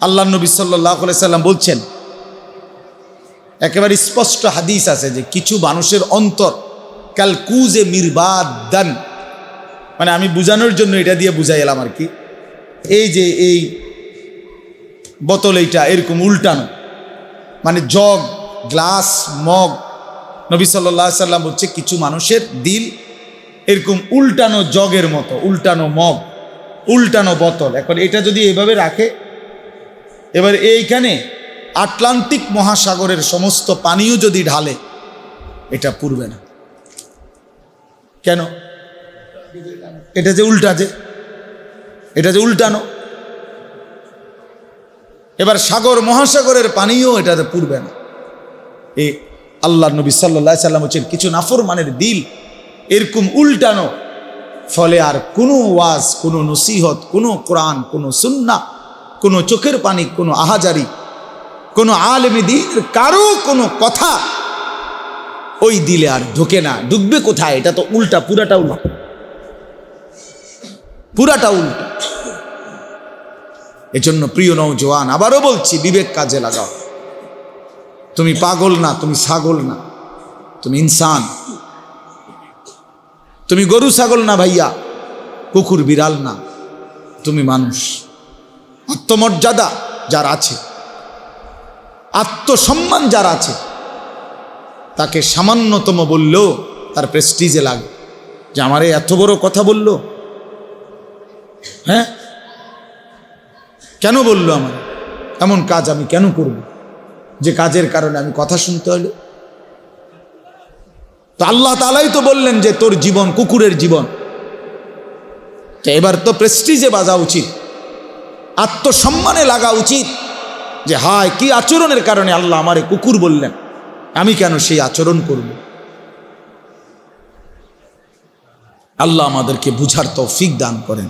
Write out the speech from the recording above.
আল্লাহ নবী সাল্লাহ সাল্লাম বলছেন, একেবারে স্পষ্ট হাদিস আছে যে কিছু মানুষের অন্তর, কাল কুজে মিরবাদ দান মানে আমি বুঝানোর জন্য এটা দিয়ে বুঝাই এলাম আর কি। এই যে এই বোতল এইটা এরকম উল্টানো মানে জগ, গ্লাস, মগ, নবী সাল্লাহ সাল্লাম বলছে কিছু মানুষের দিল এরকম উল্টানো জগের মতো, উল্টানো মগ, উল্টানো বোতল। এখন এটা যদি এভাবে রাখে এবার এইখানে আটলান্টিক মহাসাগরের সমস্ত পানিও যদি ঢালে, এটা পুরবে না। কেন? এটা যে উল্টা যে, এটা যে উল্টানো। এবার সাগর মহাসাগরের পানিও এটাতে পুরবে না। এ আল্লাহ নবী সাল্লা সাল্লাম হচ্ছেন কিছু নাফর মানের দিল এরকম উল্টানো, ফলে আর কোনো ওয়াজ, কোনো নসিহত, কোনো কোরআন, কোনো সুন্না কোনো চোখের পানি, কোনো আহাজারি, কোনো আলেমে দিন, কারও কোনো কথা ওই দিলে আর ঢোকে না। ঢুকবে কোথায়? এটা তো উল্টা, পুরাটা উল্টা। পুরাটা উল্টা। এজন্য প্রিয় নৌজওয়ান আবারও বলছি, বিবেক কাজে লাগাও। তুমি পাগল না, তুমি ছাগল না, তুমি ইনসান। তুমি গরু ছাগল না ভাইয়া, কুকুর বিড়াল না, তুমি মানুষ। আত্মমর্যাদা যার আছে, আত্মসম্মান যার আছে, তাকে সামান্যতম বললেও তার প্রেস্টিজে লাগে। যে আমারে এত বড় কথা বলল? হ্যাঁ? কেন বলল আমার এমন কাজ আমি কেন করব? যে কাজের কারণে আমি কথা শুনতে হলো? তো আল্লাহ তালাই তো বললেন যে তোর জীবন কুকুরের জীবন। তো এবার তো প্রেস্টিজে বাজা উচিত। আত্মসম্মানে লাগা উচিত যে, হায়, কি আচরণের কারণে আল্লাহ আমারে কুকুর বললেন। আমি কেন সেই আচরণ করব? আল্লাহ আমাদেরকে বুঝার তৌফিক দান করেন।